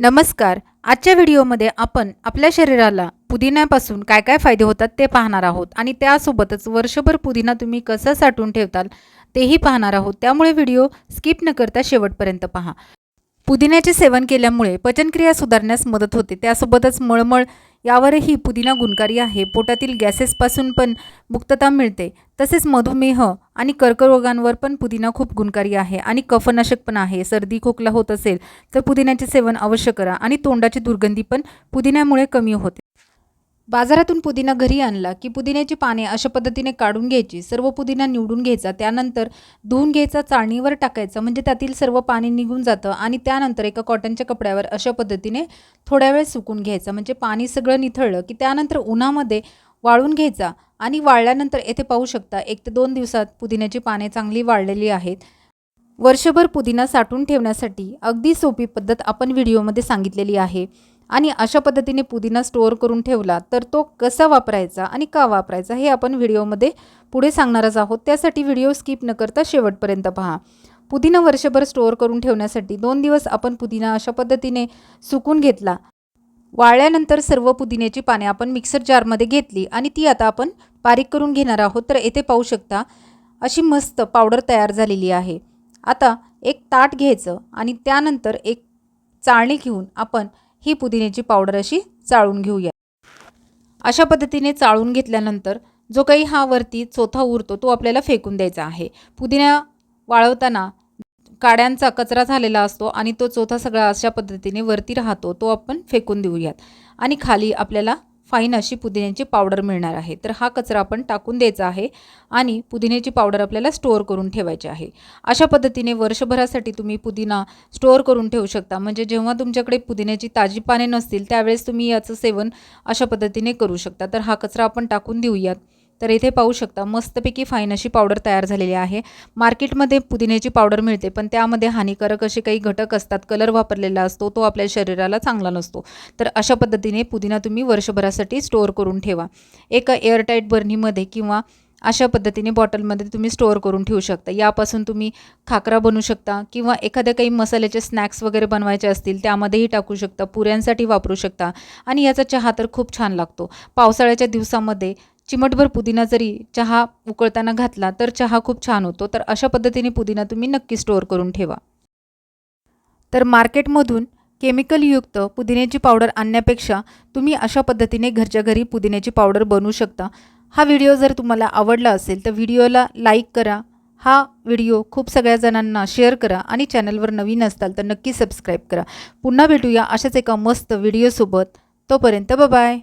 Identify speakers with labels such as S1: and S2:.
S1: नमस्कार. आजच्या व्हिडिओमध्ये आपण आपल्या शरीराला पुदिन्यापासून काय काय फायदे होतात ते पाहणार आहोत आणि त्यासोबतच वर्षभर पुदिना तुम्ही कसा साठवून ठेवताल तेही पाहणार आहोत. त्यामुळे व्हिडिओ स्किप न करता शेवटपर्यंत पहा. पुदिन्याचे सेवन केल्यामुळे पचनक्रिया सुधारण्यास मदत होते. त्यासोबतच मळमळ यावरही पुदिना गुणकारी आहे. पोटातील गॅसेसपासून पण मुक्तता मिळते. तसेच मधुमेह आणि कर्करोगांवर पण पुदिना खूप गुणकारी आहे आणि कफनाशक पण आहे. सर्दी खोकला होत असेल तर पुदिन्याचे सेवन अवश्य करा आणि तोंडाची दुर्गंधी पण पुदिन्यामुळे कमी होते. बाजारातून पुदिना घरी आणला की पुदिन्याची पाने अशा पद्धतीने काढून घ्यायची. सर्व पुदिना निवडून घ्यायचा. त्यानंतर धुवून घ्यायचा चाळणीवर टाकायचं. म्हणजे त्यातील सर्व पाणी निघून जातं आणि त्यानंतर एका कॉटनच्या कपड्यावर अशा पद्धतीने थोड्या वेळ सुकून घ्यायचं. म्हणजे पाणी सगळं निथळलं की त्यानंतर उन्हामध्ये वाळून घ्यायचा आणि वाळल्यानंतर येथे पाहू शकता एक ते दोन दिवसात पुदिन्याची पाने चांगली वाळलेली आहेत. वर्षभर पुदिना साठवून ठेवण्यासाठी अगदी सोपी पद्धत आपण व्हिडिओमध्ये सांगितलेली आहे. आणि अशा पद्धतीने पुदिना स्टोअर करून ठेवला तर तो कसा वापरायचा आणि का वापरायचा हे आपण व्हिडिओमध्ये पुढे सांगणारच आहोत. त्यासाठी व्हिडिओ स्किप न करता शेवटपर्यंत पहा. पुदिना वर्षभर स्टोअर करून ठेवण्यासाठी दोन दिवस आपण पुदिना अशा पद्धतीने सुकून घेतला. वाळल्यानंतर सर्व पुदिन्याची पाने आपण मिक्सर जारमध्ये घेतली आणि ती आता आपण बारीक करून घेणार आहोत. तर येथे पाहू शकता अशी मस्त पावडर तयार झालेली आहे. आता एक ताट घ्यायचं आणि त्यानंतर एक चाळणी घेऊन आपण ही पुदिन्याची पावडर अशी चाळून घेऊया. अशा पद्धतीने चाळून घेतल्यानंतर जो काही हा वरती चोथा उरतो तो आपल्याला फेकून द्यायचा आहे. पुदिना वाळवताना काड्यांचा कचरा झालेला असतो आणि तो चोथा सगळा अशा पद्धतीने वरती राहतो तो आपण फेकून देऊयात. आणि खाली आपल्याला फाईन अशी पुदिन्याची पावडर मिळणार आहे. तर हा कचरा आपण टाकून द्यायचा आहे आणि पुदिन्याची पावडर आपल्याला स्टोअर करून ठेवायची आहे. अशा पद्धतीने वर्षभरासाठी तुम्ही पुदिना स्टोअर करून ठेवू शकता. म्हणजे जेव्हा तुमच्याकडे पुदिन्याची ताजी पाने नसतील त्यावेळेस तुम्ही याचं सेवन अशा पद्धतीने करू शकता. तर हा कचरा आपण टाकून देऊयात. तर इथे पाहू शकता मस्तपैकी फाईन अशी पावडर तयार झालेली आहे. मार्केटमध्ये पुदिन्याची पावडर मिळते पण त्यामध्ये हानिकारक असे काही घटक असतात कलर वापरलेला असतो तो आपल्या शरीराला चांगला नसतो. तर अशा पद्धतीने पुदिना तुम्ही वर्षभरासाठी स्टोअर करून ठेवा. एका एअरटाईट बर्नीमध्ये किंवा अशा पद्धतीने बॉटलमध्ये तुम्ही स्टोअर करून ठेवू शकता. यापासून तुम्ही खाकरा बनवू शकता किंवा एखाद्या काही मसाल्याचे स्नॅक्स वगैरे बनवायचे असतील त्यामध्येही टाकू शकता पुऱ्यांसाठी वापरू शकता. आणि याचा चहा तर खूप छान लागतो. पावसाळ्याच्या दिवसामध्ये चिमटभर पुदिना जरी चहा उकळताना घातला तर चहा खूप छान होतो. तर अशा पद्धतीने पुदिना तुम्ही नक्की स्टोअर करून ठेवा. तर मार्केटमधून केमिकलयुक्त पुदिन्याची पावडर आणण्यापेक्षा तुम्ही अशा पद्धतीने घरच्या घरी पुदिन्याची पावडर बनवू शकता. हा व्हिडिओ जर तुम्हाला आवडला असेल तर व्हिडिओला लाईक करा. हा व्हिडिओ खूप सगळ्या जणांना शेअर करा आणि चॅनलवर नवीन असताल तर नक्की सबस्क्राईब करा. पुन्हा भेटूया अशाच एका मस्त व्हिडिओसोबत तोपर्यंत बाय